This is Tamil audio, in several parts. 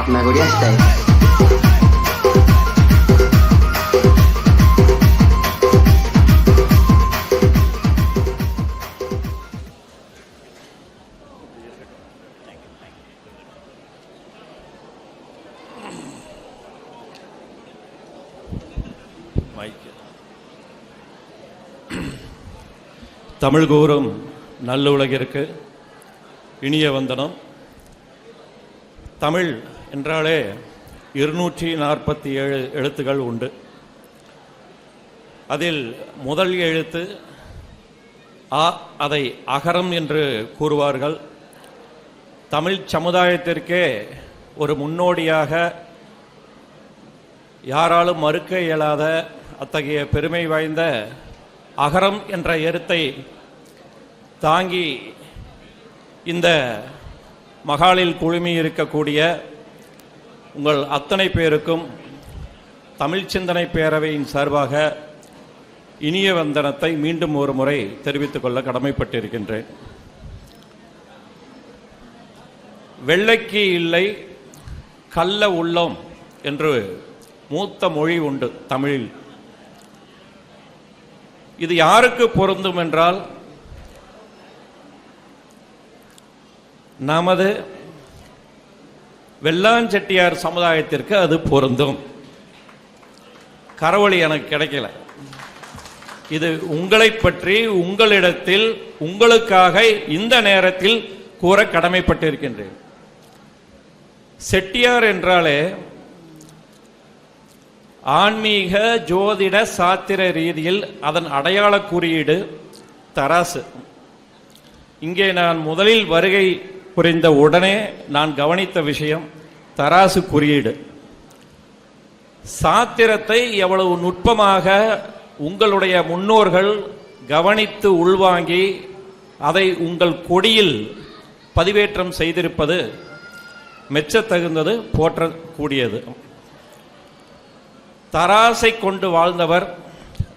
partnerów தமிழ் கூறும் நல்ல உலகிற்கு இனிய வந்தனம். தமிழ் என்றாலே இருநூற்றி நாற்பத்தி ஏழு எழுத்துக்கள் உண்டு. அதில் முதல் எழுத்து ஆ அதை அகரம் என்று கூறுவார்கள். தமிழ் சமுதாயத்திற்கே ஒரு முன்னோடியாக யாராலும் மறுக்க இயலாத அத்தகைய பெருமை வாய்ந்த அகரம் என்ற எழுத்தை தாங்கி இந்த மகாலில் குழுமி இருக்கக்கூடிய உங்கள் அத்தனை பேருக்கும் தமிழ் சிந்தனை பேரவையின் சார்பாக இனிய வந்தனத்தை மீண்டும் ஒரு முறை தெரிவித்துக் கொள்ள கடமைப்பட்டிருக்கின்றேன். வெள்ளைக்கு இல்லை கள்ள உள்ளம் என்று மூத்த மொழி உண்டு தமிழில். இது யாருக்கு பொருந்தும் என்றால் நமது வெள்ளாஞ்செட்டியார் சமுதாயத்திற்கு அது பொருந்தும். கரவழி எனக்கு கிடைக்கல. இது உங்களை பற்றி உங்களிடத்தில் உங்களுக்காக இந்த நேரத்தில் கூற கடமைப்பட்டிருக்கின்றேன். செட்டியார் என்றாலே ஆன்மீக ஜோதிட சாத்திர ரீதியில் அதன் அடையாள குறியீடு தராசு. இங்கே நான் முதலில் வருகை புரிந்த உடனே நான் கவனித்த விஷயம் தராசு குறியீடு. சாத்திரத்தை எவ்வளவு நுட்பமாக உங்களுடைய முன்னோர்கள் கவனித்து உள்வாங்கி அதை உங்கள் கொடியில் பதிவேற்றம் செய்திருப்பது மெச்சத்தகுந்தது போற்றக்கூடியது. தராசை கொண்டு வாழ்ந்தவர்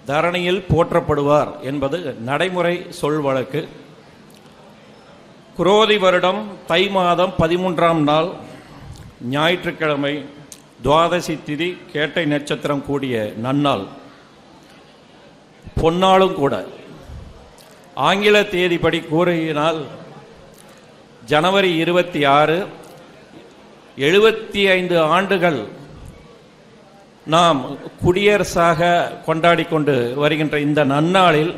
தரணியில் போற்றப்படுவார் என்பது நடைமுறை சொல் வழக்கு. குரோதி வருடம் தை மாதம் பதிமூன்றாம் நாள் ஞாயிற்றுக்கிழமை துவாதசி திதி கேட்டை நட்சத்திரம் கூடிய நன்னாள். பொன்னாளும் கூட. ஆங்கில தேதிப்படி கூறினால் ஜனவரி இருபத்தி ஆறு எழுபத்தி ஐந்து ஆண்டுகள் நாம் குடியரசாக கொண்டாடி கொண்டு வருகின்ற இந்த நன்னாளில்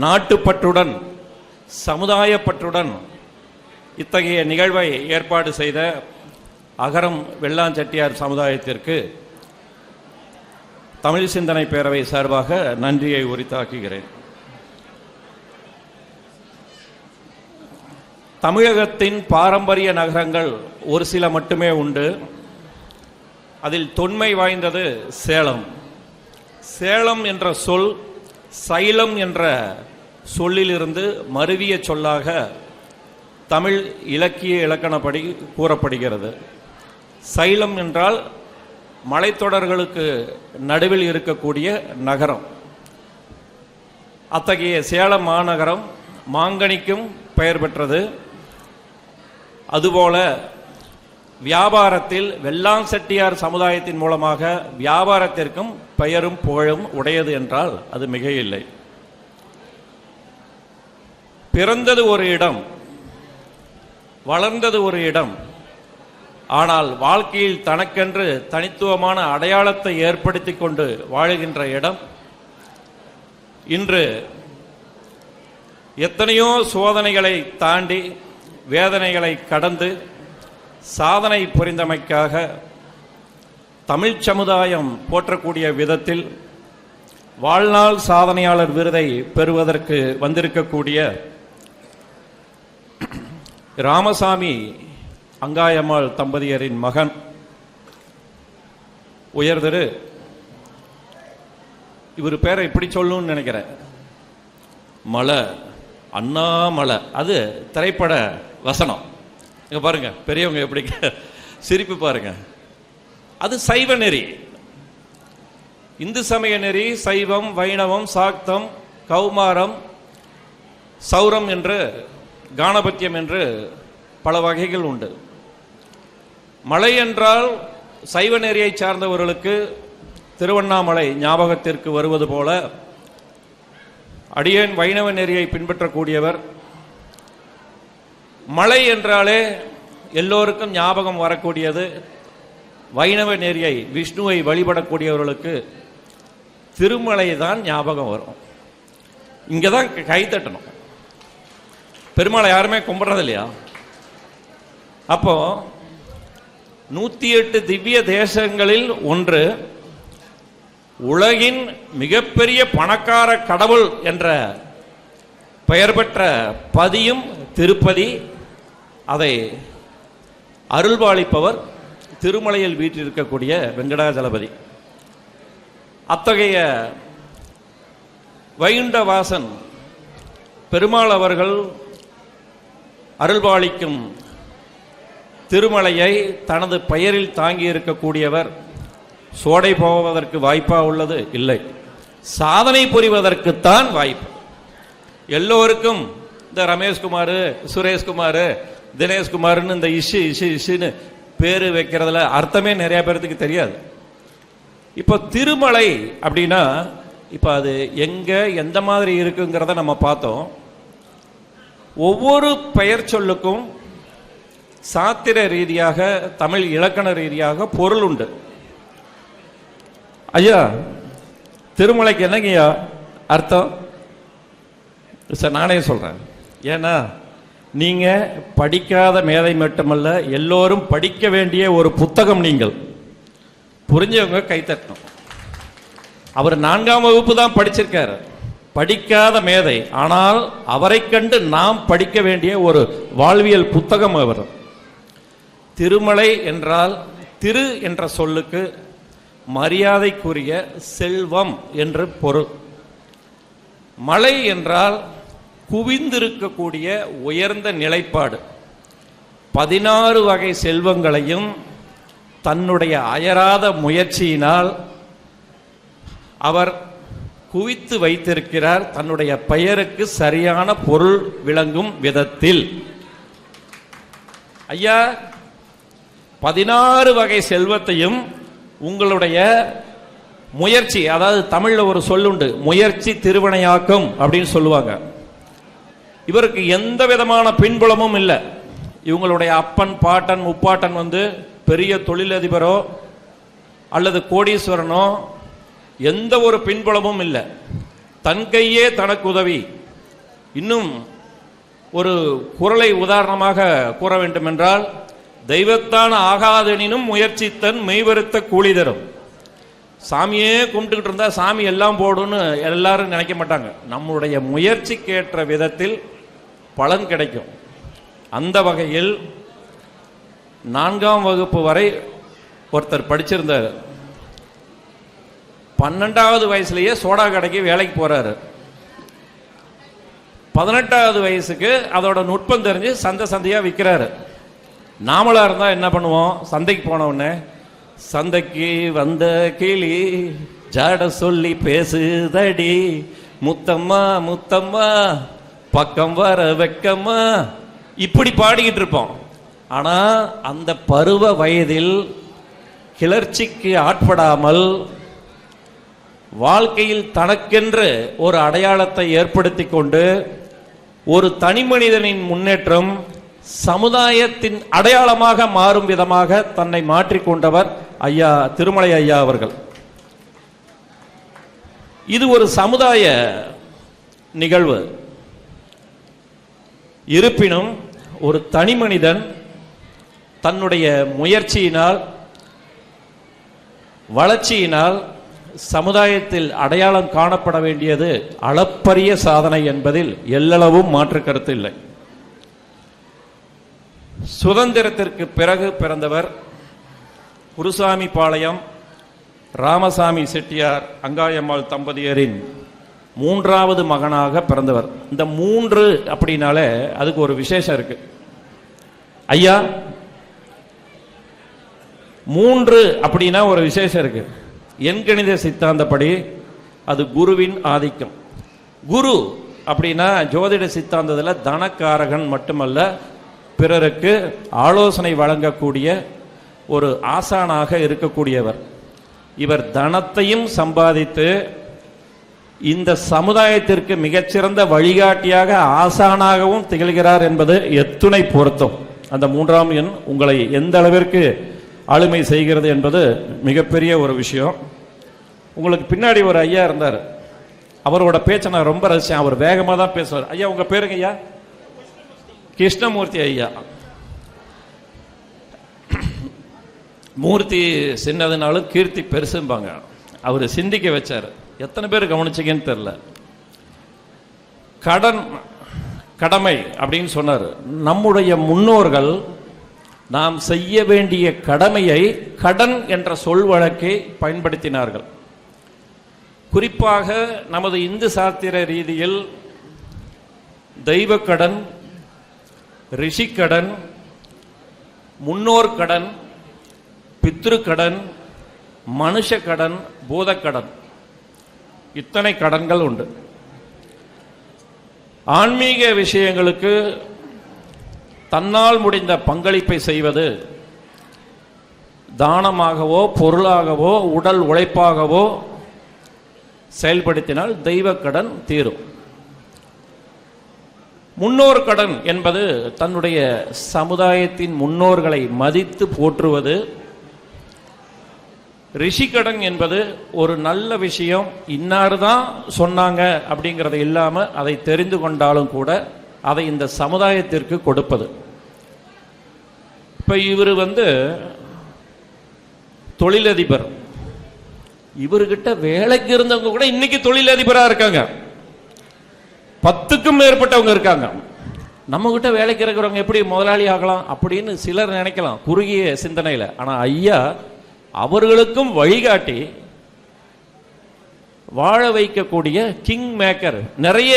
நாட்டுப்பற்றுடன் சமுதாயப்பற்றுடன் இத்தகைய நிகழ்வை ஏற்பாடு செய்த அகரம் வெள்ளாஞ்செட்டியார் சமுதாயத்திற்கு தமிழ் சிந்தனை பேரவை சார்பாக நன்றியை உரித்தாக்குகிறேன். தமிழகத்தின் பாரம்பரிய நகரங்கள் ஒரு சில மட்டுமே உண்டு. அதில் தொன்மை வாய்ந்தது சேலம். சேலம் என்ற சொல் சைலம் என்ற சொல்லிலிருந்து மருவிய சொல்லாக தமிழ் இலக்கிய இலக்கணப்படி கூறப்படுகிறது. சைலம் என்றால் மலைத்தொடர்களுக்கு நடுவில் இருக்கக்கூடிய நகரம். அத்தகைய சேலம் மாநகரம் மாங்கனிக்கும் பெயர் பெற்றது. அதுபோல வியாபாரத்தில் வெள்ளாங் செட்டியார் சமுதாயத்தின் மூலமாக வியாபாரத்திற்கும் பெயரும் புகழும் உடையது என்றால் அது மிக இல்லை பிறந்தது ஒரு இடம் வளர்ந்தது ஒரு இடம். ஆனால் வாழ்க்கையில் தனக்கென்று தனித்துவமான அடையாளத்தை ஏற்படுத்தி கொண்டு வாழுகின்ற இடம். இன்று எத்தனையோ சோதனைகளை தாண்டி வேதனைகளை கடந்து சாதனை புரிந்தமைக்காக தமிழ் சமுதாயம் போற்றக்கூடிய விதத்தில் வாழ்நாள் சாதனையாளர் விருதை பெறுவதற்கு வந்திருக்கக்கூடிய ராமசாமி அங்காயம்மாள் தம்பதியரின் மகன் உயர்திரு. இவர் பேரை இப்படி சொல்லணும்னு நினைக்கிறேன். மலை அண்ணாமலை அது திரைப்பட வசனம். இங்க பாருங்க பெரியவங்க எப்படி சிரிப்பு பாருங்க. அது சைவ நெறி. இந்து சமய நெறி சைவம் வைணவம் சாக்தம் கௌமாரம் சௌரம் என்று கானபத்தியம் என்று பல வகைகள் உண்டு. மலை என்றால் சைவ நெறியை சார்ந்தவர்களுக்கு திருவண்ணாமலை ஞாபகத்திற்கு வருவது போல அடியேன் வைணவ நெறியை பின்பற்றக்கூடியவர். மலை என்றாலே எல்லோருக்கும் ஞாபகம் வரக்கூடியது. வைணவ நெறியை விஷ்ணுவை வழிபடக்கூடியவர்களுக்கு திருமலை தான் ஞாபகம் வரும். இங்கே தான் கைத்தட்டணும் பெருமாளை யாருமே கும்பிட்றது இல்லையா அப்போ நூற்றி எட்டு திவ்ய தேசங்களில் ஒன்று உலகின் மிகப்பெரிய பணக்கார கடவுள் என்ற பெயர் பெற்ற பதியும் திருப்பதி அதை அருள்பாலிப்பவர் திருமலையில் வீற்றிருக்கக்கூடிய வெங்கடாஜலபதி. அத்தகைய வைகுண்டவாசன் பெருமாள் அவர்கள் அருள்வாளிக்கும் திருமலையை தனது பெயரில் தாங்கி இருக்கக்கூடியவர் சோடை போவதற்கு வாய்ப்பா உள்ளது? இல்லை. சாதனை புரிவதற்குத்தான் வாய்ப்பு. எல்லோருக்கும் இந்த ரமேஷ்குமார் சுரேஷ்குமார் தினேஷ்குமார்னு இந்த இஷு இஷு இஷுன்னு பேர் வைக்கிறதுல அர்த்தமே நிறைய பேர்த்துக்கு தெரியாது. இப்போ திருமலை அப்படின்னா இப்போ அது எங்கே எந்த மாதிரி இருக்குங்கிறத நம்ம பார்த்தோம். ஒவ்வொரு பெயர் சொல்லுக்கும் சாத்திர ரீதியாக தமிழ் இலக்கண ரீதியாக பொருள் உண்டு. ஐயா திருமலைக்கு என்னங்கய்யா அர்த்தம்? சார் நானே சொல்கிறேன் ஏன்னா நீங்கள் படிக்காத மேதை மட்டுமல்ல எல்லோரும் படிக்க வேண்டிய ஒரு புத்தகம் நீங்கள். புரிஞ்சவங்க கைத்தட்டணும் அவர் நான்காம் வகுப்பு தான் படிச்சிருக்காரு. படிக்காத மேதை. ஆனால் அவரை கண்டு நாம் படிக்க வேண்டிய ஒரு வாழ்வியல் புத்தகம் அவர். திருமலை என்றால் திரு என்ற சொல்லுக்கு மரியாதைக்குரிய செல்வம் என்று பொருள். மலை என்றால் குவிந்திருக்கக்கூடிய உயர்ந்த நிலைப்பாடு. பதினாறு வகை செல்வங்களையும் தன்னுடைய அயராத முயற்சியினால் அவர் குவித்து வைத்திருக்கிறார் தன்னுடைய பெயருக்கு சரியான பொருள் விளங்கும் விதத்தில். ஐயா பதினாறு வகை செல்வத்தையும் உங்களுடைய முயற்சி அதாவது தமிழில் ஒரு சொல்லுண்டு முயற்சி திருவினையாக்கம் அப்படின்னு சொல்லுவாங்க. இவருக்கு எந்த விதமான பின்புலமும் இல்லை. இவங்களுடைய அப்பன் பாட்டன் முப்பாட்டன் வந்து பெரிய தொழிலதிபரோ அல்லது கோடீஸ்வரனோ எந்த ஒரு பின்புலமும் இல்லை. தன் கையே தனக்கு உதவி. இன்னும் ஒரு குரலை உதாரணமாக கூற வேண்டுமென்றால் தெய்வத்தான் ஆகாதெனினும் முயற்சித்தன் மெய்வருத்த கூலி தரும் சாமியே கும்பிட்டுக்கிட்டு இருந்தா சாமி எல்லாம் போடும்னு எல்லாரும் நினைக்க மாட்டாங்க. நம்முடைய முயற்சிக்கேற்ற விதத்தில் பலன் கிடைக்கும். அந்த வகையில் நான்காம் வகுப்பு வரை ஒருத்தர் படிச்சிருந்தார். பன்னெண்டாவது வயசுலேயே சோடா கடைக்கு வேலைக்கு போகிறாரு பதினெட்டாவது வயசுக்கு அதோட நுட்பம் தெரிஞ்சு சந்தை சந்தையாக விற்கிறாரு நாமளாக இருந்தால் என்ன பண்ணுவோம்? சந்தைக்கு போனவுடனே சந்தைக்கு வந்த கிளி ஜாட சொல்லி பேசுதடி முத்தம்மா முத்தம்மா பக்கம் வர வெக்கம்மா. இப்படி பாடிக்கிட்டு இருப்போம். ஆனால் அந்த பருவ வயதில் கிளர்ச்சிக்கு ஆட்படாமல் வாழ்க்கையில் தனக்கென்று ஒரு அடையாளத்தை ஏற்படுத்தி கொண்டு ஒரு தனி மனிதனின் முன்னேற்றம் சமுதாயத்தின் அடையாளமாக மாறும் விதமாக தன்னை மாற்றிக்கொண்டவர் ஐயா திருமலை ஐயா அவர்கள். இது ஒரு சமுதாய நிகழ்வு. இருப்பினும் ஒரு தனி மனிதன் தன்னுடைய முயற்சியினால் வளர்ச்சியினால் சமுதாயத்தில் அடையாளம் காணப்பட வேண்டியது அளப்பரிய சாதனை என்பதில் எல்லளவும் மாற்று கருத்து இல்லை. சுதந்திரத்திற்கு பிறகு பிறந்தவர் குருசாமி பாளையம் ராமசாமி செட்டியார் அங்காயம்மாள் தம்பதியரின் மூன்றாவது மகனாக பிறந்தவர். இந்த மூன்று அப்படின்னாலே அதுக்கு ஒரு விசேஷம் இருக்கு. ஐயா மூன்று அப்படின்னா ஒரு விசேஷம் இருக்குது எண்கணித சித்தாந்தப்படி அது குருவின் ஆதிக்கம். குரு அப்படின்னா ஜோதிட சித்தாந்தத்தில் தனக்காரகன் மட்டுமல்ல பிறருக்கு ஆலோசனை வழங்கக்கூடிய ஒரு ஆசானாக இருக்கக்கூடியவர். இவர் தனத்தையும் சம்பாதித்து இந்த சமுதாயத்திற்கு மிகச்சிறந்த வழிகாட்டியாக ஆசானாகவும் திகழ்கிறார் என்பது எத்துணை பொருத்தம். அந்த மூன்றாம் எண் உங்களை எந்த அளவிற்கு ஆளுமை செய்கிறது என்பது மிகப்பெரிய ஒரு விஷயம். உங்களுக்கு பின்னாடி ஒரு ஐயா இருந்தார். அவரோட பேச்சை நான் ரொம்ப ரசித்தேன் அவர் வேகமாக தான் பேசுவார். ஐயா உங்கள் பேருங்க ஐயா? கிருஷ்ணமூர்த்தி ஐயா. மூர்த்தி சின்னதுனாலும் கீர்த்தி பெருசும்பாங்க. அவர் சிந்திக்க வச்சார். எத்தனை பேர் கவனிச்சிங்கன்னு தெரில கடன் கடமை அப்படின்னு சொன்னார். நம்முடைய முன்னோர்கள் நாம் செய்ய வேண்டிய கடமையை கடன் என்ற சொல் வழக்கை பயன்படுத்தினார்கள். குறிப்பாக நமது இந்து சாத்திர ரீதியில் தெய்வக்கடன் ரிஷிக்கடன் முன்னோர் கடன் பித்ருக்கடன் மனுஷ கடன் பூதக்கடன் இத்தனை கடன்கள் உண்டு. ஆன்மீக விஷயங்களுக்கு தன்னால் முடிந்த பங்களிப்பை செய்வது தானமாகவோ பொருளாகவோ உடல் உழைப்பாகவோ செயல்படுத்தினால் தெய்வக்கடன் தீரும். முன்னோர் கடன் என்பது தன்னுடைய சமுதாயத்தின் முன்னோர்களை மதித்து போற்றுவது. ரிஷிக்கடன் என்பது ஒரு நல்ல விஷயம் இன்னார் தான் சொன்னாங்க அப்படிங்கிறது இல்லாமல் அதை தெரிந்து கொண்டாலும் கூட அதை இந்த சமுதாயத்திற்கு கொடுப்பது. இப்போ இவர் வந்து தொழிலதிபர். இவர்கிட்ட வேலைக்கு இருந்தவங்க கூட இன்னைக்கு தொழிலதிபராக இருக்காங்க. பத்துக்கும் மேற்பட்டவங்க இருக்காங்க. நம்ம கிட்ட வேலைக்கு இருக்கிறவங்க எப்படி முதலாளி ஆகலாம் அப்படின்னு சிலர் நினைக்கலாம் குறுகிய சிந்தனையில். ஆனால் ஐயா அவர்களுக்கும் வழிகாட்டி வாழ வைக்கக்கூடிய கிங் மேக்கர் நிறைய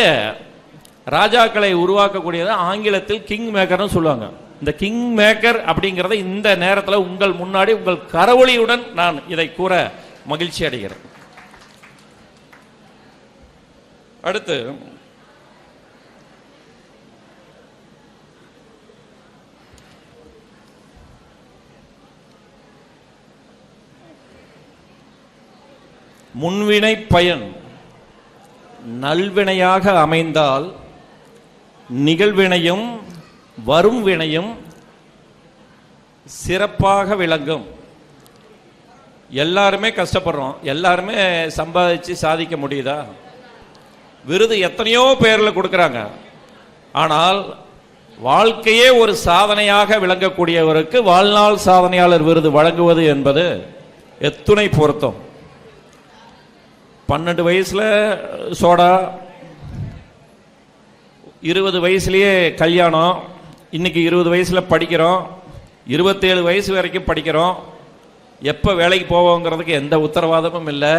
ராஜாக்களை உருவாக்கக்கூடியதான் ஆங்கிலத்தில் கிங் மேக்கர்னு சொல்லுவாங்க. இந்த கிங் மேக்கர் அப்படிங்கிறத இந்த நேரத்தில் உங்கள் முன்னாடி உங்கள் கரவொலியுடன் நான் இதை கூற மகிழ்ச்சி அடைகிறேன். அடுத்து முன்வினை பயன் நல்வினையாக அமைந்தால் நிகழ்வினையும் வரும் வினையும் சிறப்பாக விளங்கும். எல்லாருமே கஷ்டப்படுறோம். எல்லாருமே சம்பாதிச்சு சாதிக்க முடியுதா? விருது எத்தனையோ பேரில் கொடுக்குறாங்க. ஆனால் வாழ்க்கையே ஒரு சாதனையாக விளங்கக்கூடியவருக்கு வாழ்நாள் சாதனையாளர் விருது வழங்குவது என்பது எத்துணை பொருத்தம். பன்னெண்டு வயசில் சோடா இருபது வயசுலேயே கல்யாணம் இன்னைக்கு இருபது வயசுல படிக்கிறோம். இருபத்தேழு வயசு வரைக்கும் படிக்கிறோம். எப்போ வேலைக்கு போவோங்கிறதுக்கு எந்த உத்தரவாதமும் இல்லை.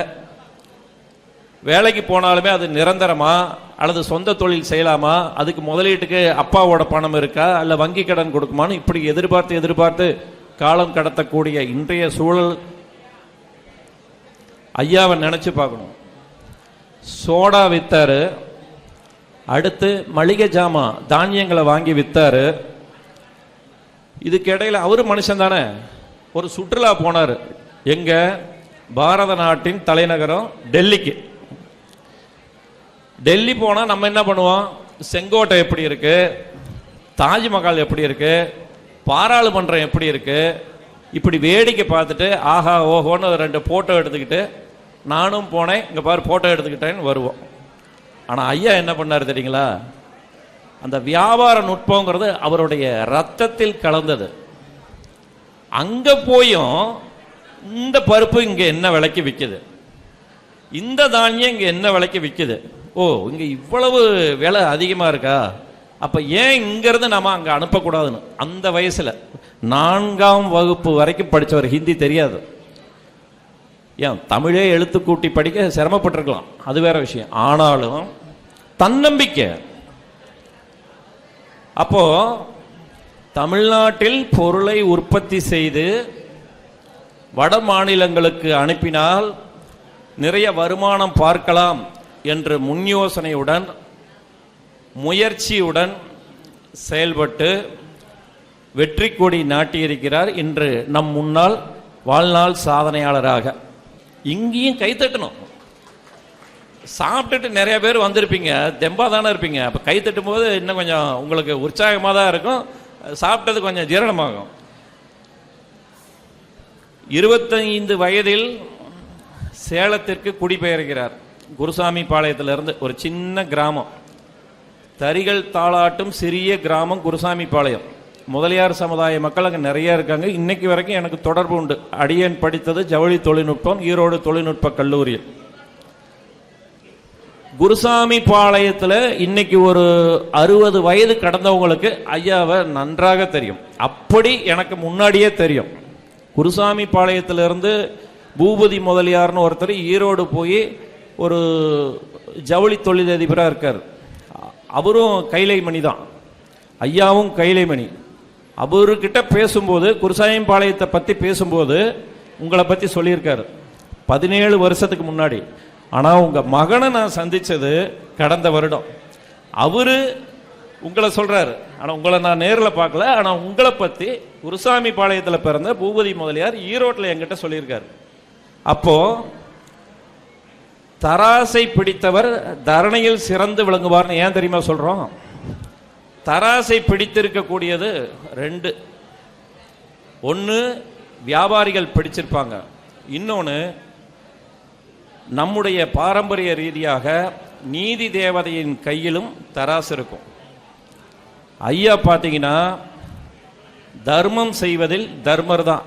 வேலைக்கு போனாலுமே அது நிரந்தரமா? அல்லது சொந்த தொழில் செய்யலாமா? அதுக்கு முதலீட்டுக்கு அப்பாவோட பணம் இருக்கா? அல்ல வங்கி கடன் கொடுக்குமான்னு இப்படி எதிர்பார்த்து எதிர்பார்த்து காலம் கடத்தக்கூடிய இன்றைய சூழல் ஐயாவை நினைச்சு பார்க்கணும். சோடா வித்தாரு. அடுத்து மளிகை ஜாமான் தானியங்களை வாங்கி விற்றாரு இதுக்கு இடையில அவரு மனுஷன் தானே. ஒரு சுற்றுலா போனார். எங்க? பாரத நாட்டின் தலைநகரம் டெல்லிக்கு. டெல்லி போனால் நம்ம என்ன பண்ணுவோம்? செங்கோட்டை எப்படி இருக்கு? தாஜ்மஹால் எப்படி இருக்கு? பாராளுமன்றம் எப்படி இருக்கு? இப்படி வேடிக்கை பார்த்துட்டு ஆஹா ஓஹோன்னு ரெண்டு ஃபோட்டோ எடுத்துக்கிட்டு நானும் போனேன். இங்கே பாரு ஃபோட்டோ எடுத்துக்கிட்டேன்னு வருவோம். ஆனால் ஐயா என்ன பண்ணார் தெரியுங்களா? அந்த வியாபார நுட்பங்கிறது அவருடைய ரத்தத்தில் கலந்தது. அங்கே போயும் இந்த பருப்பு இங்கே என்ன விலைக்கு விற்குது இந்த தானியம் இங்கே என்ன விலைக்கு விற்குது ஓ இங்கே இவ்வளவு விலை அதிகமாக இருக்கா? அப்போ ஏன் இங்கேருந்து நம்ம அங்கே அனுப்பக்கூடாதுன்னு? அந்த வயசில் நான்காம் வகுப்பு வரைக்கும் படித்தவர் ஹிந்தி தெரியாது. ஏன் தமிழே எழுத்து கூட்டி படிக்க சிரமப்பட்டிருக்கலாம். அது வேற விஷயம். ஆனாலும் தன்னம்பிக்கை. அப்போ தமிழ்நாட்டில் பொருளை உற்பத்தி செய்து வட மாநிலங்களுக்கு அனுப்பினால் நிறைய வருமானம் பார்க்கலாம் என்று முன் யோசனையுடன் முயற்சியுடன் செயல்பட்டு வெற்றி கொடி நாட்டியிருக்கிறார் இன்று நம் முன்னாள் வாழ்நாள் சாதனையாளராக. இங்கேயும் கைத்தட்டணும் சாப்பிட்டுட்டு நிறைய பேர் வந்திருப்பீங்க தெம்பா தானே இருப்பீங்க. அப்போ கை தட்டும் போது இன்னும் கொஞ்சம் உங்களுக்கு உற்சாகமாக தான் இருக்கும். சாப்பிட்டது கொஞ்சம் ஜீரணமாகும். இருபத்தைந்து வயதில் சேலத்திற்கு குடிபெயர்கிறார். குருசாமி பாளையத்திலிருந்து ஒரு சின்ன கிராமம். தரிகள் தாளாட்டும் சிறிய கிராமம் குருசாமி பாளையம். முதலியார் சமுதாய மக்கள் அங்கே நிறைய இருக்காங்க. இன்னைக்கு வரைக்கும் எனக்கு தொடர்பு உண்டு. அடியன் படித்தது ஜவுளி தொழில்நுட்பம் ஈரோடு தொழில்நுட்ப கல்லூரியில். குருசாமி பாளையத்தில் இன்னைக்கு ஒரு அறுபது வயது கடந்தவங்களுக்கு ஐயாவை நன்றாக தெரியும். அப்படி எனக்கு முன்னாடியே தெரியும். குருசாமி பாளையத்திலிருந்து பூபதி முதலியார்னு ஒருத்தர் ஈரோடு போய் ஒரு ஜவுளி தொழிலதிபராக இருக்கார். அவரும் கைலைமணி தான். ஐயாவும் கைலைமணி. அவர்கிட்ட பேசும்போது குருசாமி பாளையத்தை பற்றி பேசும்போது உங்களை பற்றி சொல்லியிருக்காரு. பதினேழு வருஷத்துக்கு முன்னாடி. ஆனால் உங்கள் மகனை நான் சந்தித்தது கடந்த வருடம். அவர் உங்களை சொல்கிறாரு ஆனால் உங்களை நான் நேரில் பார்க்கல. ஆனால் உங்களை பற்றி குருசாமி பாளையத்தில் பிறந்த பூபதி முதலியார் ஈரோட்டில் என்கிட்ட சொல்லியிருக்காரு. அப்போது தராசை பிடித்தவர் தரணையில் சிறந்து விளங்குவார்னு ஏன் தெரியுமா சொல்கிறோம் தராசை பிடித்திருக்கக்கூடியது ரெண்டு. ஒன்று வியாபாரிகள் பிடிச்சிருப்பாங்க. இன்னொன்று நம்முடைய பாரம்பரிய ரீதியாக நீதி தேவதையின் கையிலும் தராசு இருக்கும். ஐயா பார்த்தீங்கன்னா தர்மம் செய்வதில் தர்மர் தான்.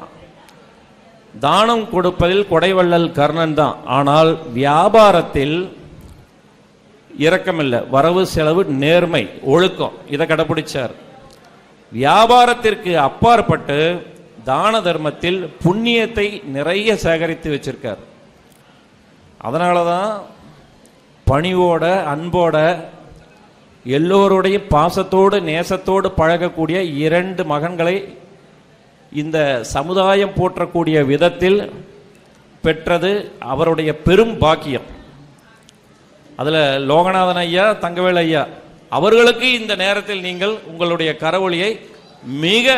தானம் கொடுப்பதில் கொடைவள்ளல் கர்ணன் தான். ஆனால் வியாபாரத்தில் இரக்கமில்லை. வரவு செலவு நேர்மை ஒழுக்கம். இதை கடைபிடிச்சார் வியாபாரத்திற்கு அப்பாற்பட்டு தான தர்மத்தில் புண்ணியத்தை நிறைய சேகரித்து வச்சிருக்கார். அதனால தான் பணிவோட அன்போட எல்லோருடைய பாசத்தோடு நேசத்தோடு பழகக்கூடிய இரண்டு மகன்களை இந்த சமுதாயம் போற்றக்கூடிய விதத்தில் பெற்றது அவருடைய பெரும் பாக்கியம். அதில் லோகநாதன் ஐயா தங்கவேல் ஐயா அவர்களுக்கு இந்த நேரத்தில் நீங்கள் உங்களுடைய கரவொலியை மிக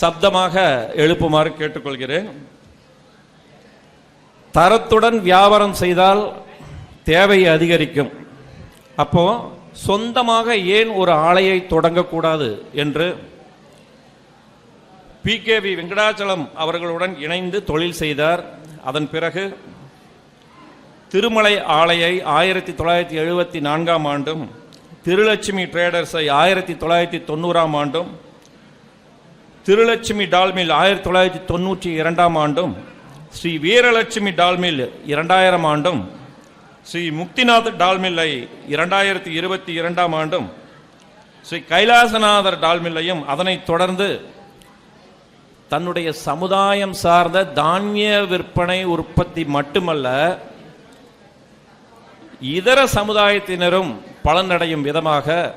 சப்தமாக எழுப்புமாறு கேட்டுக்கொள்கிறேன். தரத்துடன் வியாபாரம் செய்தால் தேவை அதிகரிக்கும். அப்போ சொந்தமாக ஏன் ஒரு ஆலையை தொடங்கக்கூடாது என்று பிகேவி வெங்கடாச்சலம் அவர்களுடன் இணைந்து தொழில் செய்தார். அதன் பிறகு திருமலை ஆலையை ஆயிரத்தி தொள்ளாயிரத்தி எழுபத்தி நான்காம் ஆண்டும் திருலட்சுமி ட்ரேடர்ஸை ஆயிரத்தி தொள்ளாயிரத்தி தொண்ணூறாம் ஆண்டும் திருலட்சுமி டால்மில் ஆயிரத்தி தொள்ளாயிரத்தி தொண்ணூற்றி இரண்டாம் ஆண்டும் ஸ்ரீ வீரலட்சுமி டால்மில் இரண்டாயிரம் ஆண்டும் ஸ்ரீ முக்திநாத் டால்மில்லை இரண்டாயிரத்தி இருபத்தி இரண்டாம் ஆண்டும் ஸ்ரீ கைலாசநாதர் டால்மில்லையும் அதனைத் தொடர்ந்து தன்னுடைய சமுதாயம் சார்ந்த தானிய விற்பனை உற்பத்தி மட்டுமல்ல இதர சமுதாயத்தினரும் பலனடையும் விதமாக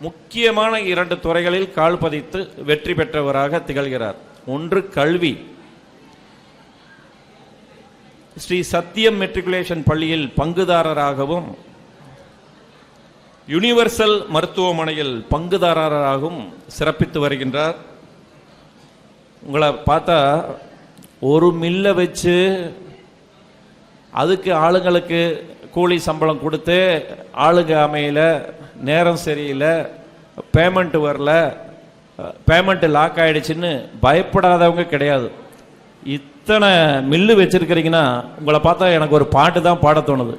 முக்கியமான இரண்டு துறைகளில் கால் பதித்து வெற்றி பெற்றவராக திகழ்கிறார். ஒன்று கல்வி. ஸ்ரீ சத்தியம் மெட்ரிகுலேஷன் பள்ளியில் பங்குதாரராகவும் யுனிவர்சல் மருத்துவமனையில் பங்குதாரராகவும் சிறப்பித்து வருகின்றார். உங்களை பார்த்தா ஒரு மில்லை வச்சு அதுக்கு ஆளுங்களுக்கு கூலி சம்பளம் கொடுத்து ஆளுங்க அமையல நேரம் சரியில்லை பேமெண்ட் வரல பேமெண்ட் லாக் ஆகிடுச்சின்னு பயப்படாதவங்க கிடையாது. இத்தனை மில்லு வச்சிருக்கிறீங்கன்னா உங்களை பார்த்தா எனக்கு ஒரு பாட்டு தான் பாட தோணுது.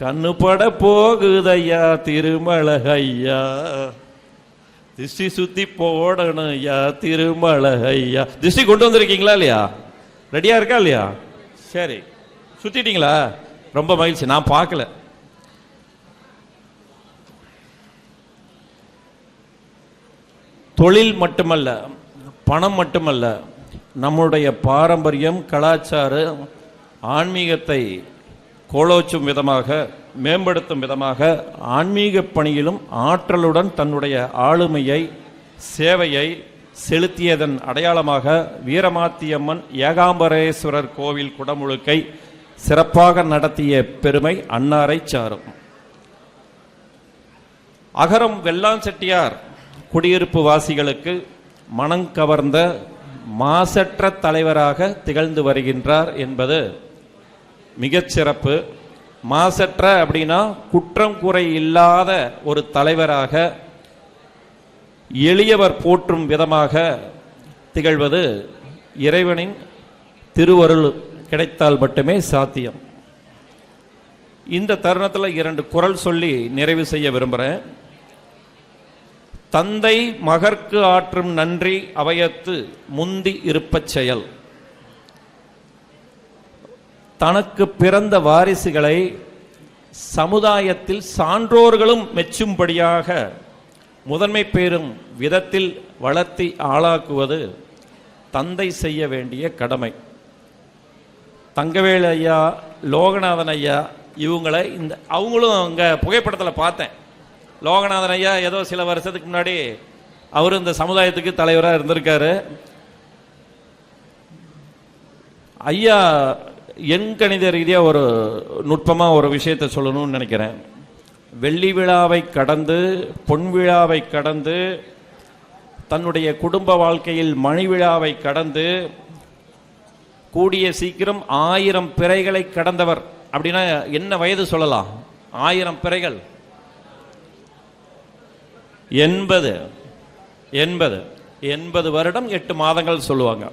கண்ணு பட போகுதையா திருமல ஐயா திஷ்டி சுத்தி போடணும் ஐயா திருமல ஐயா திஷ்டி கொண்டு வந்திருக்கீங்களா இல்லையா? ரெடியா இருக்கா இல்லையா? சரி. சுத்திட்டீங்களா? ரொம்ப மகிழ்ச்சி. நான் பார்க்கல. தொழில் மட்டுமல்ல பணம் மட்டுமல்ல நம்முடைய பாரம்பரியம் கலாச்சாரம் ஆன்மீகத்தை கோலோச்சும் விதமாக மேம்படுத்தும் விதமாக ஆன்மீக பணியிலும் ஆற்றலுடன் தன்னுடைய ஆளுமையை சேவையை செலுத்தியதன் அடையாளமாக வீரமாத்தியம்மன் ஏகாம்பரேஸ்வரர் கோவில் குடமுழுக்கை சிறப்பாக நடத்திய பெருமை அன்னாரை சாரும். அகரம் வெள்ளான் செட்டியார் குடியிருப்பு வாசிகளுக்கு மனம் கவர்ந்த மாசற்ற தலைவராக திகழ்ந்து வருகின்றார் என்பது மிகச்சிறப்பு மாசற்ற அப்படின்னா குற்றம் குறை இல்லாத ஒரு தலைவராக எளியவர் போற்றும் விதமாக திகழ்வது இறைவனின் திருவருள் கிடைத்தால் மட்டுமே சாத்தியம். இந்த தருணத்தில் இரண்டு குரல் சொல்லி நிறைவு செய்ய விரும்புகிறேன் தந்தை மகர்க்கு ஆற்றும் நன்றி அவையத்து முந்தி இருப்பச் செயல். தனக்கு பிறந்த வாரிசுகளை சமுதாயத்தில் சான்றோர்களும் மெச்சும்படியாக முதன்மை பெறும் விதத்தில் வளர்த்தி ஆளாக்குவது தந்தை செய்ய வேண்டிய கடமை. தங்கவேலு ஐயா லோகநாதன் ஐயா இவங்களை இந்த அவங்களும் அங்கே புகைப்படத்தில் பார்த்தேன். லோகநாதன் ஐயா ஏதோ சில வருஷத்துக்கு முன்னாடி அவர் இந்த சமுதாயத்துக்கு தலைவராக இருந்திருக்காரு. ஐயா எண் கணித ரீதியாக ஒரு நுட்பமாக ஒரு விஷயத்தை சொல்லணும்னு நினைக்கிறேன். வெள்ளி விழாவை கடந்து பொன் விழாவை கடந்து தன்னுடைய குடும்ப வாழ்க்கையில் மணி விழாவை கடந்து கூடிய சீக்கிரம் ஆயிரம் பிறைகளை கடந்தவர். அப்படின்னா என்ன வயது சொல்லலாம்? ஆயிரம் பிறைகள். எண்பது. எண்பது. எண்பது வருடம் எட்டு மாதங்கள் சொல்லுவாங்க.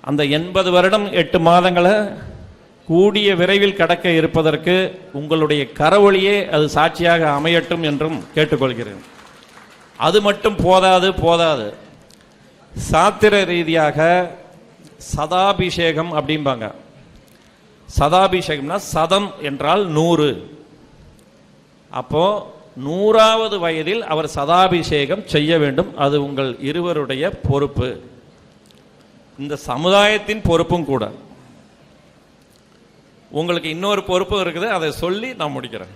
அந்த எண்பது வருடம் எட்டு மாதங்களை கூடிய விரைவில் கடக்க இருப்பதற்கு உங்களுடைய கரவொளியே அது சாட்சியாக அமையட்டும் என்றும் கேட்டுக்கொள்கிறேன். அது மட்டும் போதாது போதாது. சாத்திர ரீதியாக சதாபிஷேகம் அப்படிம்பாங்க. சதாபிஷேகம்னா சதம் என்றால் நூறு. அப்போ நூறாவது வயதில் அவர் சதாபிஷேகம் செய்ய வேண்டும். அது உங்கள் இருவருடைய பொறுப்பு. இந்த சமுதாயத்தின் பொறுப்பும் கூட. உங்களுக்கு இன்னொரு பொறுப்பும் இருக்குது. அதை சொல்லி நான் முடிக்கிறேன்.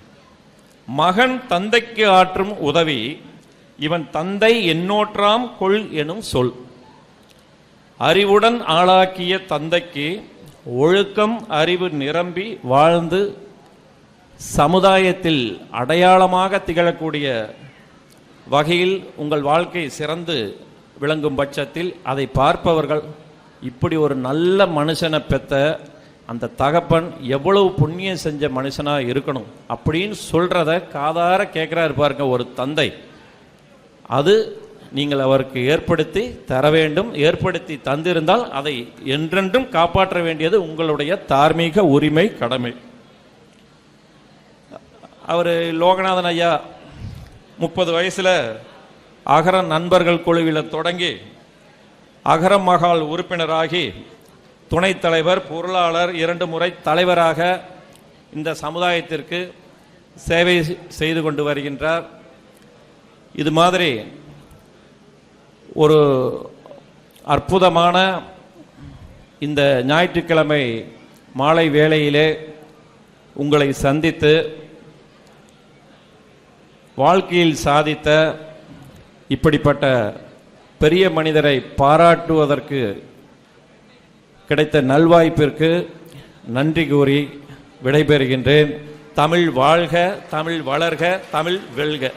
மகன் தந்தைக்கு ஆற்றும் உதவி இவன் தந்தை என்னோற்றாம் கொள் எனும் சொல். அறிவுடன் ஆளாக்கிய தந்தைக்கு ஒழுக்கம் அறிவு நிரம்பி வாழ்ந்து சமுதாயத்தில் அடையாளமாக திகழக்கூடிய வகையில் உங்கள் வாழ்க்கை சிறந்து விளங்கும் பட்சத்தில் அதை பார்ப்பவர்கள் இப்படி ஒரு நல்ல மனுஷனை பெத்த அந்த தகப்பன் எவ்வளவு புண்ணியம் செஞ்ச மனுஷனாக இருக்கணும் அப்படின்னு சொல்றத காதார கேட்குறாரு பாருங்க ஒரு தந்தை. அது நீங்கள் அவருக்கு ஏற்படுத்தி தர வேண்டும் ஏற்படுத்தி தந்திருந்தால் அதை என்றென்றும் காப்பாற்ற வேண்டியது உங்களுடைய தார்மீக உரிமை கடமை. அவர் லோகநாதன் ஐயா முப்பது வயசில் அகர நண்பர்கள் குழுவில் தொடங்கி அகர மகால் உறுப்பினராகி துணைத் தலைவர் பொருளாளர் இரண்டு முறை தலைவராக இந்த சமுதாயத்திற்கு சேவை செய்து கொண்டு வருகின்றார். இது மாதிரி ஒரு அற்புதமான இந்த ஞாயிற்றுக்கிழமை மாலை வேளையிலே உங்களை சந்தித்து வாழ்க்கையில் சாதித்த இப்படிப்பட்ட பெரிய மனிதரை பாராட்டுவதற்கு கிடைத்த நல்வாய்ப்பிற்கு நன்றி கூறி விடைபெறுகின்றேன். தமிழ் வாழ்க தமிழ் வளர்க தமிழ் வெல்க.